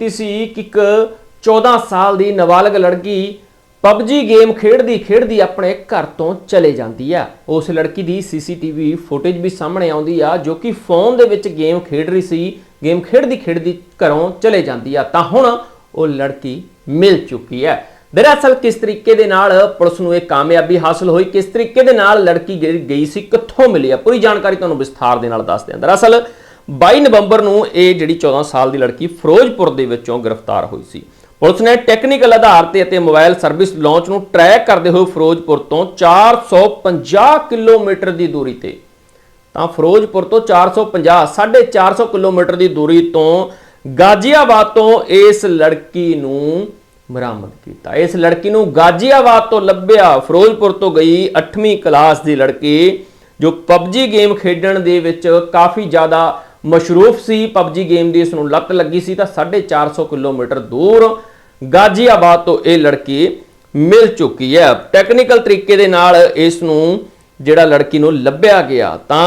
ਕੀਤੀ ਸੀ ਕਿ ਇੱਕ 14 ਸਾਲ ਦੀ ਨਾਬਾਲਗ ਲੜਕੀ ਪਬਜੀ ਗੇਮ ਖੇਡਦੀ ਖੇਡਦੀ ਆਪਣੇ ਘਰ ਤੋਂ ਚਲੇ ਜਾਂਦੀ ਆ। ਉਸ ਲੜਕੀ ਦੀ ਸੀਸੀਟੀਵੀ ਫੁਟੇਜ ਵੀ ਸਾਹਮਣੇ ਆਉਂਦੀ ਆ, ਜੋ ਕਿ ਫੋਨ ਦੇ ਵਿੱਚ ਗੇਮ ਖੇਡ ਰਹੀ ਸੀ, ਗੇਮ ਖੇਡਦੀ ਖੇਡਦੀ ਘਰੋਂ ਚਲੇ ਜਾਂਦੀ ਆ। ਤਾਂ ਹੁਣ ਉਹ ਲੜਕੀ ਮਿਲ ਚੁੱਕੀ ਹੈ ਦਰਅਸਲ ਕਿਸ ਤਰੀਕੇ ਦੇ ਨਾਲ ਪੁਲਿਸ ਨੂੰ ਇਹ ਕਾਮਯਾਬੀ ਹਾਸਲ ਹੋਈ, ਕਿਸ ਤਰੀਕੇ ਦੇ ਨਾਲ ਲੜਕੀ ਗਈ ਗਈ ਸੀ, ਕਿੱਥੋਂ ਮਿਲੀ ਆ, ਪੂਰੀ ਜਾਣਕਾਰੀ ਤੁਹਾਨੂੰ ਵਿਸਥਾਰ ਦੇ ਨਾਲ ਦੱਸਦੇ ਹਾਂ। ਦਰਅਸਲ 22 ਨਵੰਬਰ ਨੂੰ ਇਹ ਜਿਹੜੀ 14 ਸਾਲ ਦੀ ਲੜਕੀ ਫਿਰੋਜ਼ਪੁਰ ਦੇ ਵਿੱਚੋਂ ਗ੍ਰਿਫਤਾਰ ਹੋਈ ਸੀ। ਪੁਲਿਸ ਨੇ ਟੈਕਨੀਕਲ ਆਧਾਰ ਤੇ ਅਤੇ ਮੋਬਾਈਲ ਸਰਵਿਸ ਲਾਂਚ ਨੂੰ ਟਰੈਕ ਕਰਦੇ ਹੋਏ ਫਿਰੋਜ਼ਪੁਰ ਤੋਂ 450 ਕਿਲੋਮੀਟਰ ਦੀ ਦੂਰੀ ਤੇ। ਤਾਂ ਫਿਰੋਜ਼ਪੁਰ ਤੋਂ 450 450 ਕਿਲੋਮੀਟਰ ਦੀ ਦੂਰੀ ਤੋਂ ਗਾਜ਼ੀਆਬਾਦ ਤੋਂ ਇਸ ਲੜਕੀ ਨੂੰ ਬਰਾਮਦ ਕੀਤਾ। ਇਸ ਲੜਕੀ ਨੂੰ ਗਾਜ਼ੀਆਬਾਦ ਤੋਂ ਲੱਭਿਆ, ਫਿਰੋਜ਼ਪੁਰ ਤੋਂ ਗਈ 8ਵੀਂ ਕਲਾਸ ਦੀ ਲੜਕੀ, ਜੋ ਪਬਜੀ ਗੇਮ ਖੇਡਣ ਦੇ ਵਿੱਚ ਕਾਫੀ ਜ਼ਿਆਦਾ ਮਸ਼ਰੂਫ ਸੀ ਪਬਜੀ ਗੇਮ ਦੀ ਇਸ ਨੂੰ ਲੱਤ ਲੱਗੀ ਸੀ ਤਾਂ 450 ਕਿਲੋਮੀਟਰ ਦੂਰ ਗਾਜ਼ੀਆਬਾਦ ਤੋਂ ਇਹ ਲੜਕੀ ਮਿਲ ਚੁੱਕੀ ਹੈ। ਟੈਕਨੀਕਲ ਤਰੀਕੇ ਦੇ ਨਾਲ ਇਸ ਨੂੰ ਜਿਹੜਾ ਲੜਕੀ ਨੂੰ ਲੱਭਿਆ ਗਿਆ ਤਾਂ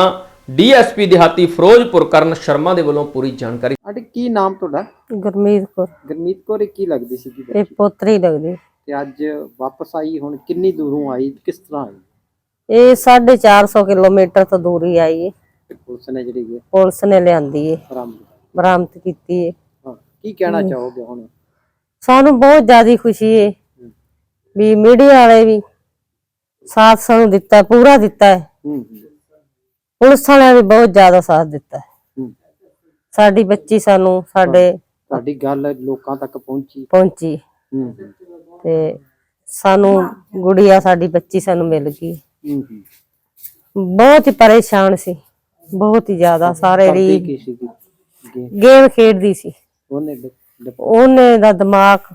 ਡੀਐਸਪੀ ਦਿਹਾਤੀ ਫਿਰੋਜ਼ਪੁਰ ਕਰਨ ਸ਼ਰਮਾ ਦੇ ਵੱਲੋਂ ਪੂਰੀ ਜਾਣਕਾਰੀ। ਆਂਟੀ ਕੀ ਨਾਮ ਤੁਹਾਡਾ? ਗੁਰਮੀਤ ਕੌਰ। ਗਰਮੀਤ ਕੌਰ ਇਹ ਕੀ ਲੱਗਦੀ ਸੀ ਇਹ ਪੋਤਰੀ ਲੱਗਦੀ। ਤੇ ਅੱਜ ਵਾਪਸ ਆਈ ਹੁਣ ਕਿੰਨੀ ਦੂਰੋਂ ਆਈ ਕਿਸ ਤਰ੍ਹਾਂ ਆਈ? ਇਹ 450 ਕਿਲੋਮੀਟਰ ਤੋਂ ਦੂਰੀ ਆਈ ਹੈ ਪੁਲਿਸ ਨੇ ਜਿਹੜੀ ਹੈ ਪੁਲਿਸ ਨੇ ਲਿਆਂਦੀ ਹੈ ਬਰਾਮਦ ਬਰਾਮਦ ਕੀਤੀ ਹਾਂ ਕੀ ਕਹਿਣਾ ਚਾਹੋਗੇ ਹੁਣ? ਸਾਨੂੰ ਬਹੁਤ ਜ਼ਿਆਦਾ ਖੁਸ਼ੀ ਹੈ। ਵੀ ਮੀਡੀਆ ਵਾਲੇ ਵੀ ਸਾਥ ਸਾਨੂੰ ਦਿੱਤਾ ਪੂਰਾ ਦਿੱਤਾ ਹੈ ਹੂੰ। ਪੁਲਿਸ ਵਾਲਿਆਂ ਬਹੁਤ ਜ਼ਿਆਦਾ ਸਾਥ ਦਿੱਤਾ ਹੈ ਹੂੰ। ਸਾਡੀ ਬੱਚੀ ਸਾਨੂੰ ਸਾਡੇ ਤੁਹਾਡੀ ਗੱਲ ਲੋਕਾਂ ਤੱਕ ਪਹੁੰਚੀ। ਪਹੁੰਚੀ। ਹੂੰ ਹੂੰ, ਤੇ ਸਾਨੂੰ ਗੁੜੀਆ ਸਾਡੀ ਬੱਚੀ ਸਾਨੂੰ ਮਿਲ ਗਈ। ਹੂੰ ਹੂੰ। ਬਹੁਤ ਹੀ ਪਰੇਸ਼ਾਨ ਸੀ। ਬਹੁਤ ਹੀ ਜ਼ਿਆਦਾ ਸਾਰੇ ਕੀ ਸੀ ਗੇਮ? ਖੇਡਦੀ ਸੀ। ਉਹਨੇ ਉਹਨੇ ਦਾ ਦਿਮਾਗ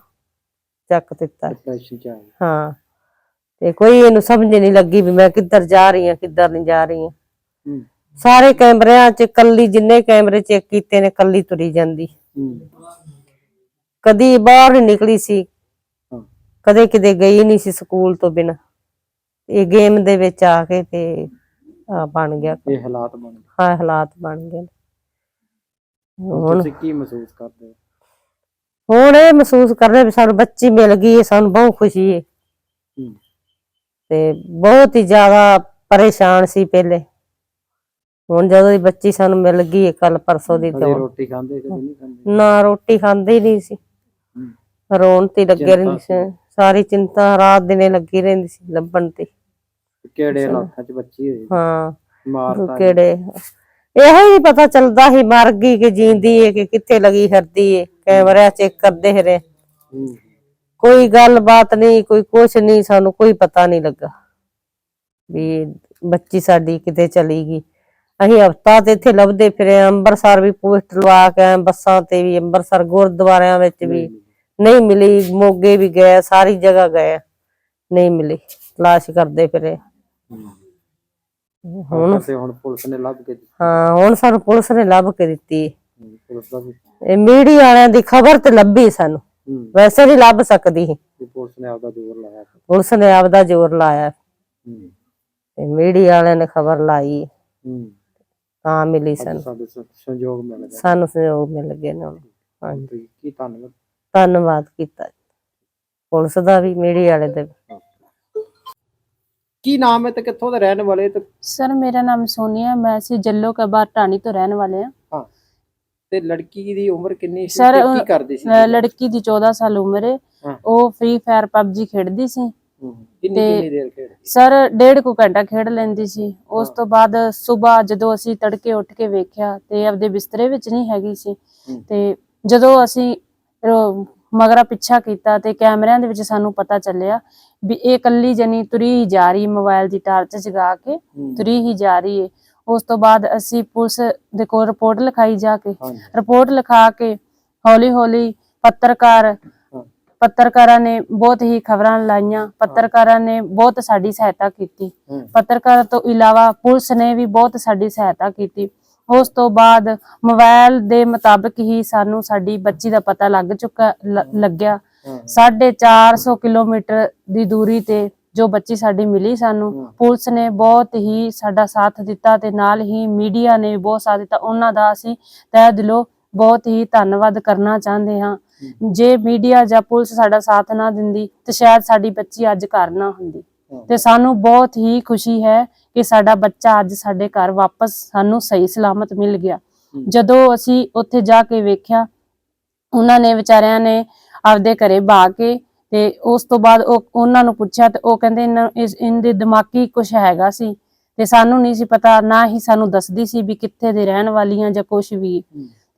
ਚੱਕ ਦਿੱਤਾ। ਡਿਪਰੈਸ਼ਨ ਚ ਆਈ ਹਾਂ। ਤੇ ਕੋਈ ਇਹਨੂੰ ਸਮਝ ਨਹੀਂ ਲੱਗੀ ਵੀ ਮੈਂ ਕਿੱਧਰ ਜਾ ਰਹੀ ਹਾਂ ਕਿੱਧਰ ਨਹੀਂ ਜਾ ਰਹੀ ਹਾਂ। ਹੂੰ। ਸਾਰੇ ਕੈਮਰਿਆਂ 'ਚ ਕੱਲੀ ਜਿੰਨੇ ਕੈਮਰੇ ਚੈੱਕ ਕੀਤੇ ਨੇ ਕੱਲੀ ਤੁਰੀ ਜਾਂਦੀ। ਹੂੰ। ਕਦੀ ਬਾਹਰ ਨਹੀਂ ਨਿਕਲੀ ਸੀ। ਹਾਂ। ਕਦੇ ਕਿਤੇ ਗਈ ਨਹੀਂ ਸੀ ਸਕੂਲ ਤੋਂ ਬਿਨਾਂ। ਇਹ ਗੇਮ ਦੇ ਵਿੱਚ ਆ ਕੇ ਤੇ ਬਣ ਗਿਆ। ਇਹ ਹਾਲਾਤ ਬਣ ਗਏ। ਹਾਂ ਹਾਲਾਤ ਬਣ ਗਏ ਨੇ। ਹੁਣ ਤੁਸੀਂ ਕੀ ਮਹਿਸੂਸ ਕਰਦੇ ਹੋ? ਹੁਣ ਇਹ ਮਹਿਸੂਸ ਕਰ ਰਹੇ ਵੀ ਸਾਨੂੰ ਬੱਚੀ ਮਿਲ ਗਈ ਹੈ ਸਾਨੂੰ ਬਹੁਤ ਖੁਸ਼ੀ ਹੈ ਹੂੰ। ਤੇ ਬਹੁਤ ਹੀ ਜ਼ਿਆਦਾ ਪਰੇਸ਼ਾਨ ਸੀ ਪਹਿਲੇ। ਹੁਣ ਜਦੋਂ ਦੀ ਬੱਚੀ ਸਾਨੂੰ ਮਿਲ ਗਈ ਕੱਲ ਪਰਸੋਂ ਦੀ ਕਦੇ ਤੋਂ ਰੋਟੀ ਖਾਂਦੇ ਕਦੇ ਨਹੀਂ ਖਾਂਦੇ? ਨਾ ਰੋਟੀ ਖਾਂਦੇ ਹੀ ਨਹੀਂ ਸੀ। ਹੂੰ। ਰੋਣ ਤੇ ਹੀ ਲੱਗੇ ਚਿੰਤਾ ਰਹਿੰਦੀ ਸੀ। ਸਾਰੀ ਚਿੰਤਾ ਰਾਤ ਦਿਨੇ ਲੱਗੀ ਰਹਿੰਦੀ ਸੀ ਲੱਭਣ ਤੇ। ਕਿਹੜੇ ਹਾਲਾਤਾਂ ਚ ਬੱਚੀ ਹੋਈ? ਹਾਂ। ਮਾਰਤਾ ਕਿਹੜੇ? ਇਹੋ ਹੀ ਪਤਾ ਚੱਲਦਾ ਸੀ ਮਰ ਗਈ ਕਿ ਜੀਂਦੀ ਹੈ ਕਿ ਕਿੱਥੇ ਲੱਗੀ ਫਿਰਦੀ ਹੈ ਕੈਮਰਾ ਚੈੱਕ ਕਰਦੇ ਹਰੇ। ਕੋਈ ਗੱਲਬਾਤ ਨਹੀਂ ਕੋਈ ਕੁਛ ਨਹੀਂ ਸਾਨੂੰ ਕੋਈ ਪਤਾ ਨਹੀਂ ਲੱਗਾ ਵੀ ਬੱਚੀ ਸਾਡੀ ਕਿਤੇ ਚਲੀ ਗਈ। ਅਸੀਂ ਹਫਤਾ ਤੇ ਇੱਥੇ ਲੱਭਦੇ ਫਿਰੇ ਅੰਮ੍ਰਿਤਸਰ ਵੀ ਪੋਸਟ ਲਵਾ ਕੇ ਆਏ, ਬੱਸਾਂ ਤੇ ਵੀ ਅੰਮ੍ਰਿਤਸਰ ਗੁਰਦੁਆਰਿਆਂ ਵਿੱਚ ਵੀ ਨਹੀਂ ਮਿਲੀ ਮੋਗੇ ਵੀ ਗਏ ਸਾਰੀ ਜਗ੍ਹਾ ਗਏ ਨਹੀਂ ਮਿਲੀ ਤਲਾਸ਼ ਕਰਦੇ ਫਿਰੇ। ਹੁਣ ਤੇ ਹੁਣ ਪੁਲਿਸ ਨੇ ਲੱਭ ਕੇ ਦਿੱਤੀ। ਹਾਂ ਹੁਣ ਸਾਨੂੰ ਪੁਲਿਸ ਨੇ ਲੱਭ ਕੇ ਦਿੱਤੀ। ਹੂੰ, ਪੁਲਿਸ ਦਾ ਵੀ ਇਹ ਮੀਡੀਆ ਵਾਲਿਆਂ ਦੀ ਖਬਰ ਤੇ ਲੱਭੀ ਸਾਨੂੰ। ਹੂੰ। ਵੈਸੇ ਨਹੀਂ ਲੱਭ ਸਕਦੀ ਸੀ। ਤੇ ਪੁਲਿਸ ਨੇ ਆਪਦਾ ਜ਼ੋਰ ਲਾਇਆ। ਪੁਲਿਸ ਨੇ ਆਪਦਾ ਜ਼ੋਰ ਲਾਇਆ। ਹੂੰ। ਤੇ ਮੀਡੀਆ ਵਾਲਿਆਂ ਨੇ ਖਬਰ ਲਾਈ। ਹੂੰ। ਤਾਂ ਮਿਲੀ ਸਾਨੂੰ। ਸਾਡੇ ਸ- ਸੰਯੋਗ ਮਿਲ ਗਿਆ। ਸਾਨੂੰ ਸਹਿਯੋਗ ਮਿਲ ਗਿਆ ਨਾ। ਹਾਂਜੀ ਤੇ ਕੀ ਧੰਨਵਾਦ। ਧੰਨਵਾਦ ਕੀਤਾ ਪੁਲਿਸ ਦਾ ਵੀ ਮੀਡੀਆ ਵਾਲੇ ਦਾ ਵੀ। ਕੀ ਨਾਮ ਹੈ ਤੇ ਕਿੱਥੋਂ ਦੇ ਰਹਿਣ ਵਾਲੇ ਤੇ? ਸਰ ਮੇਰਾ ਨਾਮ ਸੋਨੀਆ ਮੈਂ ਸੀ ਜੱਲੋ ਕਬਾਰ ਟਾਣੀ ਤੋਂ ਰਹਿਣ ਵਾਲੇ ਆ ਹਾਂ। ਤੇ ਲੜਕੀ ਦੀ ਉਮਰ ਕਿੰਨੀ ਸੀ ਤੇ ਅਹ, ਕੀ ਕਰਦੀ ਸੀ? ਲੜਕੀ ਦੀ 14 ਸਾਲ ਉਮਰ ਹੈ ਹਾਂ। ਉਹ ਫ੍ਰੀ ਫਾਇਰ ਪਬਜੀ ਖੇਡਦੀ ਸੀ। ਹੂੰ, ਕਿੰਨੀ ਤੇ- ਕਿੰਨੀ ਦੇਰ ਖੇਡਦੀ ਸਰ ਡੇਢ ਕੁ ਘੰਟਾ ਖੇਡ ਲੈਂਦੀ ਸੀ। ਉਸ ਤੋਂ ਬਾਅਦ ਸਵੇਰ ਜਦੋਂ ਅਸੀਂ ਤੜਕੇ ਉੱਠ ਕੇ ਵੇਖਿਆ ਤੇ ਆਪਦੇ ਬਿਸਤਰੇ ਵਿੱਚ ਨਹੀਂ ਹੈਗੀ ਸੀ ਹੂੰ। ਤੇ ਜਦੋਂ ਅਸੀਂ ਰੋ- ਮਗਰਾ ਪਿੱਛਾ ਕੀਤਾ ਤੇ ਕੈਮਰਿਆਂ ਦੇ ਵਿੱਚ ਸਾਨੂੰ ਪਤਾ ਚੱਲਿਆ ਵੀ ਇਹ ਕੱਲੀ ਜਣੀ ਤੁਰੀ ਹੀ ਜਾ ਰਹੀ ਮੋਬਾਈਲ ਦੀ ਟਾਰਚ ਜਗਾ ਕੇ ਤੁਰੀ ਹੀ ਜਾ ਰਹੀ ਹੈ ਉਸ ਤੋਂ ਬਾਅਦ ਅਸੀਂ ਪੁਲਿਸ ਦੇ ਕੋਲ ਰਿਪੋਰਟ ਲਿਖਾਈ ਜਾ ਕੇ ਰਿਪੋਰਟ ਲਿਖਾ ਕੇ ਹੌਲੀ ਹੌਲੀ ਪੱਤਰਕਾਰ। ਪੱਤਰਕਾਰਾਂ ਨੇ ਬਹੁਤ ਹੀ ਖਬਰਾਂ ਲਾਈਆਂ ਪੱਤਰਕਾਰਾਂ ਨੇ ਬਹੁਤ ਸਾਡੀ ਸਹਾਇਤਾ ਕੀਤੀ। ਪੱਤਰਕਾਰਾਂ ਤੋਂ ਇਲਾਵਾ ਪੁਲਿਸ ਨੇ ਵੀ ਬਹੁਤ ਸਾਡੀ ਸਹਾਇਤਾ ਕੀਤੀ। ਉਸ ਤੋਂ ਬਾਅਦ ਮੋਬਾਈਲ ਦੇ ਮੁਤਾਬਕ ਹੀ ਸਾਨੂੰ ਸਾਡੀ ਬੱਚੀ ਦਾ ਪਤਾ ਲੱਗ ਚੁੱਕਾ ਲੱਗਿਆ। ਹਾਂ। 450 ਕਿਲੋਮੀਟਰ ਦੀ ਦੂਰੀ ਤੇ ਜੋ ਬੱਚੀ ਸਾਡੀ ਮਿਲੀ ਸਾਨੂੰ। ਪੁਲਿਸ ਨੇ ਬਹੁਤ ਹੀ ਸਾਡਾ ਸਾਥ ਦਿੱਤਾ ਤੇ ਨਾਲ ਹੀ ਮੀਡੀਆ ਨੇ ਬਹੁਤ ਸਾਥ ਦਿੱਤਾ। ਉਹਨਾਂ ਦਾ ਅਸੀਂ ਤਹਿ ਦਿਲੋਂ ਬਹੁਤ ਹੀ ਧੰਨਵਾਦ ਕਰਨਾ ਚਾਹੁੰਦੇ ਹਾਂ। ਜੇ ਮੀਡੀਆ ਜਾਂ ਪੁਲਿਸ ਸਾਡਾ ਸਾਥ ਨਾ ਦਿੰਦੀ ਤੇ ਸ਼ਾਇਦ ਸਾਡੀ ਬੱਚੀ ਅੱਜ ਘਰ ਨਾ ਹੁੰਦੀ। ਤੇ ਸਾਨੂੰ ਬਹੁਤ ਹੀ ਖੁਸ਼ੀ ਹੈ ਕਿ ਸਾਡਾ ਬੱਚਾ ਅੱਜ ਸਾਡੇ ਘਰ ਵਾਪਸ ਸਾਨੂੰ ਸਹੀ ਸਲਾਮਤ ਮਿਲ ਗਿਆ। ਜਦੋਂ ਅਸੀਂ ਉੱਥੇ ਜਾ ਕੇ ਵੇਖਿਆ ਉਹਨਾਂ ਨੇ ਵਿਚਾਰਿਆਂ ਨੇ ਆਪਦੇ ਘਰੇ ਬਾ ਕੇ ਤੇ ਉਸ ਤੋਂ ਬਾਅਦ ਉਹ ਉਹਨਾਂ ਨੂੰ ਪੁੱਛਿਆ ਤੇ ਉਹ ਕਹਿੰਦੇ ਇਹਦੇ ਦਿਮਾਗੀ ਕੁਝ ਹੈਗਾ ਸੀ ਤੇ ਸਾਨੂੰ ਨਹੀਂ ਸੀ ਪਤਾ ਨਾ ਹੀ ਸਾਨੂੰ ਦੱਸਦੀ ਸੀ ਵੀ ਕਿੱਥੇ ਦੇ ਰਹਿਣ ਵਾਲੀਆਂ ਜਾਂ ਕੁਝ ਵੀ।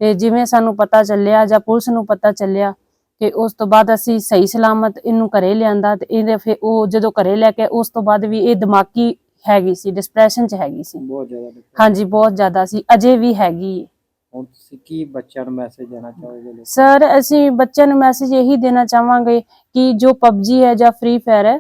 ਤੇ ਜਿਵੇਂ ਸਾਨੂੰ ਪਤਾ ਚੱਲਿਆ ਜਾਂ ਪੁਲਿਸ ਨੂੰ ਪਤਾ ਚੱਲਿਆ ਕਿ ਉਸ ਤੋਂ ਬਾਅਦ ਅਸੀਂ ਸਹੀ ਸਲਾਮਤ ਇਹਨੂੰ ਘਰੇ ਲਿਆਂਦਾ ਤੇ ਇਹਦੇ ਫਿਰ ਉਹ ਜਦੋਂ ਘਰੇ ਲੈ ਕੇ ਉਸ ਤੋਂ ਬਾਅਦ ਵੀ ਇਹ ਦਿਮਾਗੀ ਹੈਗੀ ਸੀ ਡਿਸਪ੍ਰੈਸ਼ਨ ਚ ਹੈਗੀ ਸੀ ਬਹੁਤ ਜ਼ਿਆਦਾ। ਹਾਂਜੀ ਬਹੁਤ ਜ਼ਿਆਦਾ ਸੀ ਅਜੇ ਵੀ ਹੈਗੀ ਹੈ ਹੁਣ ਤੁਸੀਂ ਕੀ ਬੱਚਿਆਂ ਨੂੰ ਮੈਸੇਜ ਦੇਣਾ ਚਾਹੋਗੇ ਲੋਕ? ਸਰ ਅਸੀਂ ਬੱਚਿਆਂ ਨੂੰ ਮੈਸੇਜ ਇਹੀ ਦੇਣਾ ਚਾਹਾਂਗੇ ਕਿ ਜੋ ਪਬਜੀ ਹੈ ਜਾਂ ਫ੍ਰੀ ਫਾਇਰ ਹੈ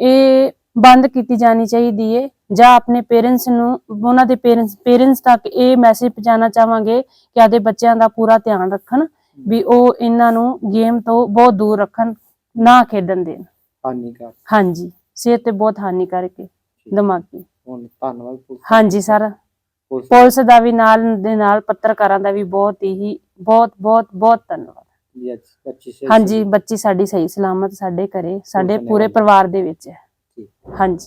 ਇਹ ਬੰਦ ਕੀਤੀ ਜਾਣੀ ਚਾਹੀਦੀ ਹੈ ਜਾਂ ਆਪਣੇ ਪੇਰੈਂਟਸ ਨੂੰ ਉਹਨਾਂ ਦੇ ਪੇਰੈਂਟਸ ਪੇਰੈਂਟਸ ਤੱਕ ਇਹ ਮੈਸੇਜ ਪਹੁੰਚਾਉਣਾ ਚਾਹਾਂਗੇ ਕਿ ਆਦੇ ਬੱਚਿਆਂ ਦਾ ਪੂਰਾ ਧਿਆਨ ਰੱਖਣ ਵੀ ਉਹ ਇਹਨਾਂ ਨੂੰ ਗੇਮ ਤੋਂ ਬਹੁਤ ਦੂਰ ਰੱਖਣ ਨਾ ਖੇਡਣ ਦੇਣ। ਹਾਨੀਕਾਰ ਹਾਂਜੀ ਸਿਹਤ ਤੇ ਬਹੁਤ ਹਾਨੀਕਾਰਕ ਹੈ ਦਿਮਾਗੀ। ਹੁਣ ਧੰਨਵਾਦ ਪੁਲਿਸ ਹਾਂਜੀ ਸਰ। ਪੁਲਿਸ ਪੁਲਿਸ ਦਾ ਵੀ ਨਾਲ ਦੇ ਨਾਲ ਪੱਤਰਕਾਰਾਂ ਦਾ ਵੀ ਬਹੁਤ ਹੀ ਬਹੁਤ ਬਹੁਤ ਬਹੁਤ ਧੰਨਵਾਦ। ਅੱਜ ਬੱਚੀ ਹਾਂਜੀ ਬੱਚੀ ਸਾਡੀ ਸਹੀ ਸਲਾਮਤ ਸਾਡੇ ਘਰੇ ਸਾਡੇ। ਪੂਰੇ ਪਰਿਵਾਰ ਦੇ ਵਿੱਚ ਹੈ। ਹਾਂਜੀ।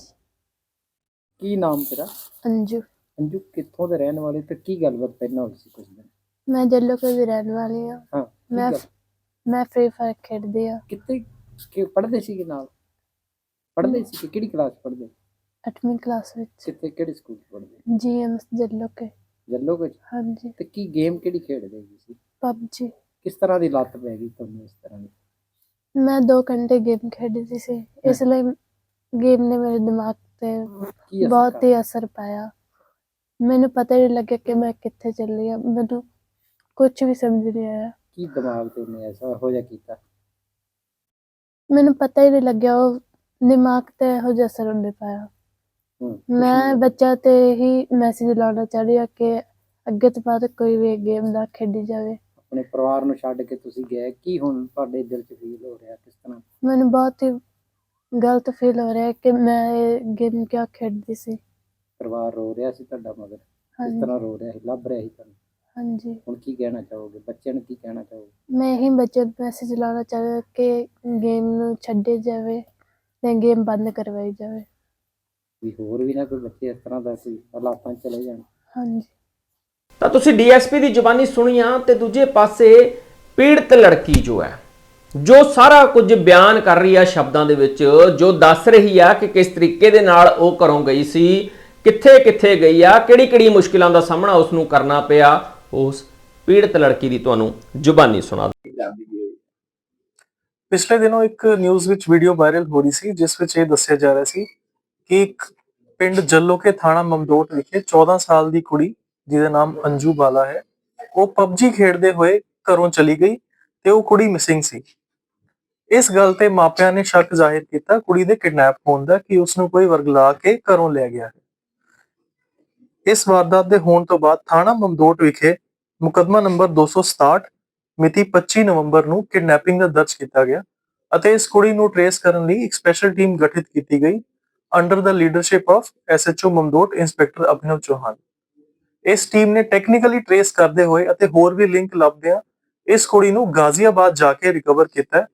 ਕੀ ਨਾਮ ਤੇਰਾ? ਅੰਜੂ। ਅੰਜੂ ਕਿੱਥੋਂ ਦੇ ਰਹਿਣ ਵਾਲੇ ਤੇ ਕੀ ਗੱਲਬਾਤ ਪਹਿਲਾਂ ਹੋਈ ਸੀ ਕੁਝ ਦਿਨ? ਮੈਂ ਜੱਲੋਕੇ ਦੀ ਰਹਿਣ ਵਾਲੀ ਹਾਂ। ਕੀ ਮੈਂ ਗੱਲ? ਮੈਂ ਫ੍ਰੀ ਫਾਇਰ ਖੇਡਦੀ ਆ ਕਿੱਥੇ ਕਿ ਪੜ੍ਹਦੇ ਸੀ ਕਿ ਨਾਲ? ਪੜ੍ਹਦੇ ਸੀ ਕਿ ਕਿਹੜੀ ਕਲਾਸ ਪੜ੍ਹਦੇ? 8ਵੀਂ ਕਲਾਸ ਵਿੱਚ। ਕਿੱਥੇ ਕਿਹੜੇ ਸਕੂਲ ਪੜ੍ਹਦੇ? ਜੀਐਮਐਸ ਜੱਲੋਕੇ ਜੱਲੋ ਕੁਝ ਹਾਂਜੀ। ਤੇ ਕੀ ਗੇਮ ਕਿਹੜੀ ਖੇਡਦੇ ਸੀ ਪਬਜੀ। ਕਿਸ ਤਰ੍ਹਾਂ ਦੀ ਲੱਤ ਪੈ ਗਈ ਤੁਹਾਨੂੰ ਇਸ ਤਰ੍ਹਾਂ ਦੀ? ਮੈਂ 2 ਘੰਟੇ ਗੇਮ ਖੇਡਦੀ ਸੀ। ਇਸ ਲਈ ਗੇਮ ਨੇ ਮੇਰੇ ਦਿਮਾਗ ਤੇ ਕੀ ਅਸਰ ਬਹੁਤ ਹੀ ਅਸਰ ਪਾਇਆ। ਮੈਨੂੰ ਪਤਾ ਹੀ ਨਹੀਂ ਲੱਗਿਆ ਕਿ ਮੈਂ ਕਿੱਥੇ ਚੱਲੀ ਆ ਮੈਨੂੰ ਕੁਝ ਵੀ ਸਮਝ ਨਹੀਂ ਆਇਆ। ਕੀ ਦਿਮਾਗ ਤੇ ਨੇ ਐਸਾ ਹੋ ਜਾ ਕੀਤਾ? ਮੈਨੂੰ ਪਤਾ ਹੀ ਨਹੀਂ ਲੱਗਿਆ ਉਹ ਦਿਮਾਗ ਤੇ ਇਹੋ ਜਿਹਾ ਅਸਰ ਉਹਨੇ ਪਾਇਆ। ਹੂੰ, ਮੈਂ ਬੱਚਾ ਤੇ ਹੀ ਮੈਸੇਜ ਲਾਉਣਾ ਚਾਹ ਰਹੀ ਹਾਂ ਕਿ ਅੱਗੇ ਤੋਂ ਬਾਅਦ ਕੋਈ ਵੀ ਗੇਮ ਨਾ ਖੇਡੀ ਜਾਵੇ। ਆਪਣੇ ਪਰਿਵਾਰ ਨੂੰ ਛੱਡ ਕੇ ਤੁਸੀਂ ਗਏ ਕੀ ਹੁਣ ਤੁਹਾਡੇ ਦਿਲ 'ਚ ਫੀਲ ਹੋ ਰਿਹਾ ਕਿਸ ਤਰ੍ਹਾਂ? ਮੈਨੂੰ ਬਹੁਤ ਹੀ ਗਲਤ ਫੀਲ ਹੋ ਰਿਹਾ ਹੈ ਕਿ ਮੈਂ ਇਹ ਗੇਮ ਕਿਉਂ ਖੇਡਦੀ ਸੀ। ਪਰਿਵਾਰ ਰੋ ਰਿਹਾ ਸੀ ਤੁਹਾਡਾ ਮਗਰ। ਕਿਸ ਹਾਂਜੀ। ਤਰ੍ਹਾਂ ਰੋ ਰਿਹਾ ਸੀ ਲੱਭ ਰਿਹਾ ਸੀ ਤੁਹਾਨੂੰ? ਹਾਂਜੀ। ਹੁਣ ਕੀ ਕਹਿਣਾ ਚਾਹੋਗੇ? ਬੱਚਿਆਂ ਨੂੰ ਕੀ ਕਹਿਣਾ ਚਾਹੋਗੇ? ਮੈਂ ਹੀ ਬੱਚੇ ਨੂੰ ਮੈਸੇਜ ਲਾਉਣਾ ਚਾਹ ਰਹੀ ਹਾਂ ਕਿ ਗੇਮ ਨੂੰ ਛੱਡੇ ਜਾਵੇ ਤੇ ਗੇਮ ਬੰਦ ਕਰਵਾਈ ਜਾਵੇ। ਵੀ ਹੋਰ ਵੀ ਨਾ ਕੋਈ ਬੱਚੇ ਇਸ ਤਰ੍ਹਾਂ ਦਾ ਕੋਈ ਹਾਲਾਤਾਂ 'ਚ ਚਲੇ ਜਾਣ। ਹਾਂਜੀ। ਤਾਂ ਤੁਸੀਂ ਡੀਐਸਪੀ ਦੀ ਜ਼ੁਬਾਨੀ ਸੁਣੀਆਂ ਤੇ ਦੂਜੇ ਪਾਸੇ ਪੀੜਤ ਲੜਕੀ ਜੋ ਹੈ ਜੋ ਸਾਰਾ ਕੁਝ ਬਿਆਨ ਕਰ ਰਹੀ ਆ ਸ਼ਬਦਾਂ ਦੇ ਵਿੱਚ ਜੋ ਦੱਸ ਰਹੀ ਆ ਕਿ ਕਿਸ ਤਰੀਕੇ ਦੇ ਨਾਲ ਉਹ ਘਰੋਂ ਗਈ ਸੀ ਕਿੱਥੇ ਕਿੱਥੇ ਗਈ ਆ ਕਿਹੜੀ ਕਿਹੜੀ ਮੁਸ਼ਕਿਲਾਂ ਦਾ ਸਾਹਮਣਾ ਉਸ ਨੂੰ ਕਰਨਾ ਪਿਆ ਉਸ ਪੀੜਤ ਲੜਕੀ ਦੀ ਤੁਹਾਨੂੰ ਜ਼ੁਬਾਨੀ ਸੁਣਾ ਪਿਛਲੇ ਦਿਨੋਂ ਇੱਕ ਨਿਊਜ਼ ਵਿੱਚ ਵੀਡੀਓ ਵਾਇਰਲ ਹੋ ਰਹੀ ਸੀ, ਜਿਸ ਵਿੱਚ ਇਹ ਦੱਸਿਆ ਜਾ ਰਿਹਾ ਸੀ ਕਿ ਇੱਕ ਪਿੰਡ ਜੱਲੋਕੇ ਥਾਣਾ ਮਮਦੋਟ ਵਿਖੇ 14 ਸਾਲ ਦੀ ਕੁੜੀ, ਜਿਹਦਾ ਨਾਮ ਅੰਜੂ ਬਾਲਾ ਹੈ, ਉਹ ਪਬਜੀ ਖੇਡਦੇ ਹੋਏ ਘਰੋਂ ਚਲੀ ਗਈ ਤੇ ਉਹ ਕੁੜੀ ਮਿਸਿੰਗ ਸੀ। ਇਸ ਗੱਲ ਤੇ ਮਾਪਿਆਂ ਨੇ ਸ਼ੱਕ ਜ਼ਾਹਿਰ ਕੀਤਾ, ਕੁੜੀ ਦੇ ਕਿਡਨੈਪ ਹੋਣ ਦਾ ਕਿ ਉਸ ਨੂੰ ਕੋਈ ਵਰਗਲਾ ਕੇ ਘਰੋਂ ਲੈ ਗਿਆ ਹੈ। ਇਸ ਵਾਰਦਾਤ ਦੇ ਹੋਣ ਤੋਂ ਬਾਅਦ ਥਾਣਾ ਮਮਦੋਟ ਵਿਖੇ ਮੁਕੱਦਮਾ ਨੰਬਰ 267 ਮਿਤੀ 25 ਨਵੰਬਰ ਨੂੰ ਕਿਡਨੈਪਿੰਗ ਦਾ ਦਰਜ ਕੀਤਾ ਗਿਆ ਅਤੇ ਇਸ ਕੁੜੀ ਨੂੰ ਟਰੇਸ ਕਰਨ ਲਈ ਇੱਕ ਸਪੈਸ਼ਲ ਟੀਮ ਗਠਿਤ ਕੀਤੀ ਗਈ under the leadership of SHO Mamdot, inspector Abhinav Chauhan. ਇਸ ਟੀਮ ਨੇ ਟੈਕਨੀਕਲੀ ਟਰੇਸ ਕਰਦੇ ਹੋਏ ਅਤੇ ਹੋਰ ਵੀ ਲਿੰਕ ਲੱਭਦਿਆਂ ਇਸ ਕੁੜੀ ਨੂੰ ਗਾਜ਼ੀਆਬਾਦ ਜਾ ਕੇ ਰਿਕਵਰ ਕੀਤਾ। ਹੈ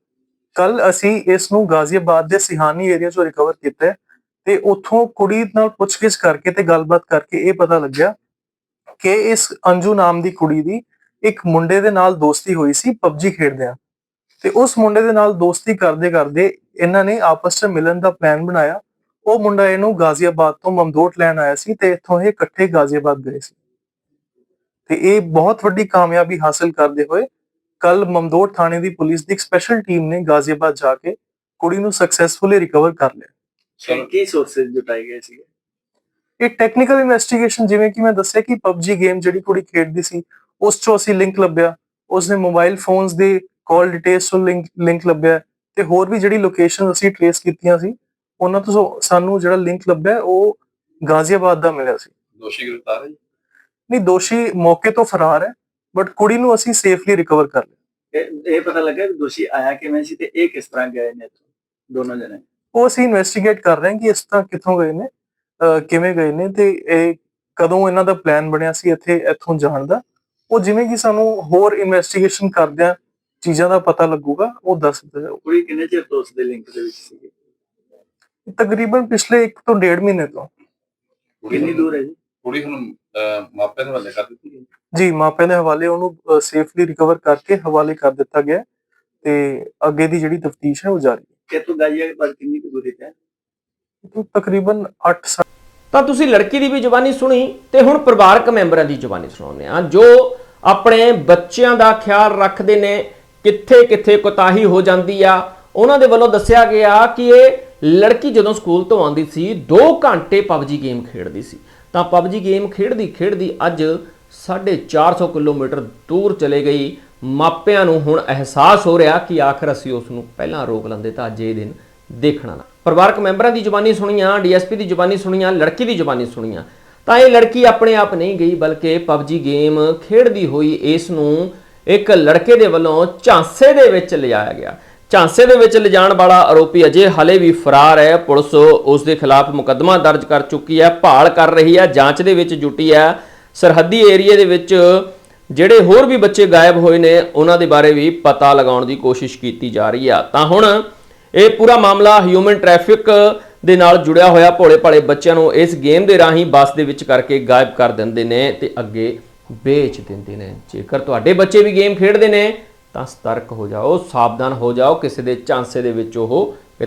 ਕੱਲ ਅਸੀਂ ਇਸ ਨੂੰ ਗਾਜ਼ੀਆਬਾਦ ਦੇ ਸਿਹਾਨੀ ਏਰੀਆ ਚੋਂ ਰਿਕਵਰ ਕੀਤਾ। ਤੇ ਉੱਥੋਂ ਕੁੜੀ ਨਾਲ ਪੁੱਛਗਿੱਛ ਕਰਕੇ ਤੇ ਗੱਲਬਾਤ ਕਰਕੇ ਇਹ ਪਤਾ ਲੱਗਿਆ ਕਿ ਇਸ ਅੰਜੂ ਨਾਮ ਦੀ ਕੁੜੀ ਦੀ ਇੱਕ ਮੁੰਡੇ ਦੇ ਨਾਲ ਦੋਸਤੀ ਹੋਈ ਸੀ ਪਬਜੀ ਖੇਡਦਿਆਂ। ਤੇ ਉਸ ਮੁੰਡੇ ਦੇ ਨਾਲ ਦੋਸਤੀ ਕਰਦੇ ਕਰਦੇ ਇਹਨਾਂ ਨੇ ਆਪਸ 'ਚ ਮਿਲਣ ਦਾ ਪਲਾਨ ਬਣਾਇਆ। ਉਹ ਮੁੰਡਾ ਇਹਨੂੰ ਗਾਜ਼ੀਆਬਾਦ ਤੋਂ ਮਮਦੋਟ ਲੈਣ ਆਇਆ ਸੀ ਤੇ ਇੱਥੋਂ ਇਹ ਇਕੱਠੇ ਗਾਜ਼ੀਆਬਾਦ ਗਏ ਸੀ। ਤੇ ਇਹ ਬਹੁਤ ਵੱਡੀ ਕਾਮਯਾਬੀ ਹਾਸਲ ਕਰਦੇ ਹੋਏ ਕੱਲ ਮਮਦੋਟ ਥਾਣੇ ਦੀ ਪੁਲਿਸ ਦੀ ਇੱਕ ਸਪੈਸ਼ਲ ਟੀਮ ਨੇ ਗਾਜ਼ੀਆਬਾਦ ਜਾ ਕੇ ਕੁੜੀ ਨੂੰ ਸਕਸੈਸਫੁਲੀ ਰਿਕਵਰ ਕਰ ਲਿਆ। ਕੀ ਸੋਰਸਸ ਜੁਟਾਏ ਗਏ ਸੀ ਇਹ ਟੈਕਨੀਕਲ ਇਨਵੈਸਟੀਗੇਸ਼ਨ ਜਿਵੇਂ ਕਿ ਮੈਂ ਦੱਸਿਆ ਕਿ PUBG ਗੇਮ ਜਿਹੜੀ ਕੁੜੀ ਖੇਡਦੀ ਸੀ ਉਸ ਚੋਂ ਅਸੀਂ ਲਿੰਕ ਲੱਭਿਆ। ਉਸਨੇ ਮੋਬਾਈਲ ਫੋਨਸ ਦੇ ਕਾਲ ਡਿਟੇਲਸ ਤੋਂ ਲਿੰਕ ਲਿੰਕ ਲੱਭਿਆ। ਤੇ ਹੋਰ ਵੀ ਜਿਹੜੀ ਲੋਕੇਸ਼ਨ ਅਸੀਂ ਟਰੇਸ ਕੀਤੀਆਂ ਸੀ ਉਹਨਾਂ ਤੋਂ ਸੋ- ਸਾਨੂੰ ਜਿਹੜਾ ਲਿੰਕ ਲੱਭਿਆ ਉਹ ਗਾਜ਼ੀਆਬਾਦ ਦਾ ਮਿਲਿਆ ਸੀ। ਦੋਸ਼ੀ ਗ੍ਰਿਫਤਾਰ ਹੈ ਜੀ? ਨਹੀਂ ਦੋਸ਼ੀ ਮੌਕੇ ਤੋਂ ਫਰਾਰ ਹੈ ਬਟ ਕੁੜੀ ਨੂੰ ਅਸੀਂ ਸੇਫਲੀ ਰਿਕਵਰ ਕਰ ਲਿਆ। ਇਹ ਇਹ ਪਤਾ ਲੱਗਾ ਕਿ ਦੋਸ਼ੀ ਆਇਆ ਕਿਵੇਂ ਸੀ ਤੇ ਇਹ ਕਿਸ ਤਰ੍ਹਾਂ ਗਏ ਨੇ ਇੱਥੋਂ ਦੋਨੋਂ ਜਣੇ? ਉਹ ਅਸੀਂ ਇਨਵੈਸਟੀਗੇਟ ਕਰ ਰਹੇ ਹਾਂ ਕਿ ਇਸ ਤਰ੍ਹਾਂ ਕਿੱਥੋਂ ਗਏ ਨੇ ਕਿਵੇਂ ਗਏ ਨੇ ਤੇ ਇਹ ਕਦੋਂ ਇਹਨਾਂ ਦਾ ਪਲਾਨ ਬਣਿਆ ਸੀ ਇੱਥੇ ਇੱਥੋਂ ਜਾਣ ਦਾ। ਉਹ ਜਿਵੇਂ ਕਿ ਸਾਨੂੰ ਹੋਰ ਇਨਵੈਸਟੀਗੇਸ਼ਨ ਕਰਦਿਆਂ ਚੀਜ਼ਾਂ ਦਾ ਪਤਾ ਲੱਗੂਗਾ ਉਹ ਦੱਸ ਦਿੱਤਾ ਕੁੜੀ ਕਿੰਨੇ ਚਿਰ ਤੋਂ ਉਸ ਦੇ ਲਿੰਕ ਦੇ ਵਿੱਚ ਸੀਗੀ? ਤਕਰੀਬਨ ਪਿਛਲੇ 1 ਤੋਂ 1.5 ਮਹੀਨੇ ਤੋਂ। ਕਿੰਨੀ ਦੂਰ ਹੈ ਜੀ? ਕੁੜੀ ਹੁਣ ਮਾਪਿਆਂ ਦੇ ਹਵਾਲੇ ਕਰ ਦਿੱਤੀ ਗਈ। ਜੀ ਮਾਪਿਆਂ ਦੇ ਹਵਾਲੇ ਉਹਨੂੰ ਸੇਫਲੀ ਰਿਕਵਰ ਕਰਕੇ ਹਵਾਲੇ ਕਰ ਦਿੱਤਾ ਗਿਆ ਤੇ ਅੱਗੇ ਦੀ ਜਿਹੜੀ ਤਫਤੀਸ਼ ਹੈ ਉਹ ਜਾਰੀ ਗਾਈਆ ਪਰ ਕਿੰਨੀ ਕੁ ਦੂਰੀ ਤੇ ਹੈ? तो ਤਕਰੀਬਨ 8 ਤਾਂ ਤੁਸੀਂ ਲੜਕੀ ਦੀ ਵੀ ਜ਼ੁਬਾਨੀ ਸੁਣੀ ਤੇ ਹੁਣ ਪਰਿਵਾਰਕ ਮੈਂਬਰਾਂ ਦੀ ਜ਼ੁਬਾਨੀ ਸੁਣਾਉਂਦੇ ਆ ਜੋ ਆਪਣੇ ਬੱਚਿਆਂ ਦਾ ਖਿਆਲ ਰੱਖਦੇ ਨੇ ਕਿੱਥੇ ਕਿੱਥੇ ਕੁਤਾਹੀ ਹੋ ਜਾਂਦੀ ਆ। ਉਹਨਾਂ ਦੇ ਵੱਲੋਂ ਦੱਸਿਆ ਗਿਆ ਕਿ ਇਹ ਲੜਕੀ ਜਦੋਂ ਸਕੂਲ ਤੋਂ ਆਉਂਦੀ ਸੀ 2 ਘੰਟੇ ਪਬਜੀ ਗੇਮ ਖੇਡਦੀ ਸੀ। ਤਾਂ ਪਬਜੀ ਗੇਮ ਖੇਡਦੀ ਖੇਡਦੀ ਅੱਜ 450 ਕਿਲੋਮੀਟਰ ਦੂਰ ਚਲੇ ਗਈ। ਮਾਪਿਆਂ ਨੂੰ ਹੁਣ ਅਹਿਸਾਸ ਹੋ ਰਿਹਾ ਕਿ ਆਖਰ ਅਸੀਂ ਉਸ ਨੂੰ ਪਹਿਲਾਂ ਰੋਕ ਲੈਂਦੇ ਤਾਂ ਅੱਜ ਇਹ ਦਿਨ ਦੇਖਣਾ ਨਾ। ਪਰਿਵਾਰਕ ਮੈਂਬਰਾਂ ਦੀ ਜ਼ੁਬਾਨੀ ਸੁਣੀਆਂ, ਡੀਐਸਪੀ ਦੀ ਜ਼ੁਬਾਨੀ ਸੁਣੀਆਂ, ਲੜਕੀ ਦੀ ਜ਼ੁਬਾਨੀ ਸੁਣੀਆਂ। ਤਾਂ ਇਹ ਲੜਕੀ ਆਪਣੇ ਆਪ ਨਹੀਂ ਗਈ, ਬਲਕਿ ਪਬਜੀ ਗੇਮ ਖੇਡਦੀ ਹੋਈ ਇਸ ਨੂੰ ਇੱਕ ਲੜਕੇ ਦੇ ਵੱਲੋਂ ਝਾਂਸੇ ਦੇ ਵਿੱਚ ਲਿਜਾਇਆ ਗਿਆ। ਝਾਂਸੇ ਦੇ ਵਿੱਚ ਲਿਜਾਣ ਵਾਲਾ ਆਰੋਪੀ ਅਜੇ ਹਲੇ ਵੀ ਫਰਾਰ ਹੈ। ਪੁਲਿਸ ਉਸ ਦੇ ਖਿਲਾਫ ਮੁਕੱਦਮਾ ਦਰਜ ਕਰ ਚੁੱਕੀ ਹੈ, ਭਾਲ ਕਰ ਰਹੀ ਹੈ, ਜਾਂਚ ਦੇ ਵਿੱਚ ਜੁਟੀ ਹੈ। ਸਰਹੱਦੀ ਏਰੀਏ ਦੇ ਵਿੱਚ ਜਿਹੜੇ ਹੋਰ ਵੀ ਬੱਚੇ ਗਾਇਬ ਹੋਏ ਨੇ, ਉਹਨਾਂ ਦੇ ਬਾਰੇ ਵੀ ਪਤਾ ਲਗਾਉਣ ਦੀ ਕੋਸ਼ਿਸ਼ ਕੀਤੀ ਜਾ ਰਹੀ ਆ। ਤਾਂ ਹੁਣ ਇਹ ਪੂਰਾ ਮਾਮਲਾ ਹਿਊਮਨ ਟ੍ਰੈਫਿਕ ਦੇ ਨਾਲ ਜੁੜਿਆ ਹੋਇਆ ਭੋਲੇ ਭਾਲੇ ਬੱਚਿਆਂ ਨੂੰ ਇਸ ਗੇਮ ਦੇ ਰਾਹੀਂ ਬੱਸ ਦੇ ਵਿੱਚ ਕਰਕੇ ਗਾਇਬ ਕਰ ਦਿੰਦੇ ਨੇ ਤੇ ਅੱਗੇ ਵੇਚ ਦਿੰਦੇ ਨੇ। ਜੇਕਰ ਤੁਹਾਡੇ ਬੱਚੇ ਵੀ ਗੇਮ ਖੇਡਦੇ ਨੇ, ਤਾਂ ਸਤਰਕ ਹੋ ਜਾਓ, ਸਾਵਧਾਨ ਹੋ ਜਾਓ, ਕਿਸੇ ਦੇ ਝਾਂਸੇ ਦੇ ਵਿੱਚ ਉਹ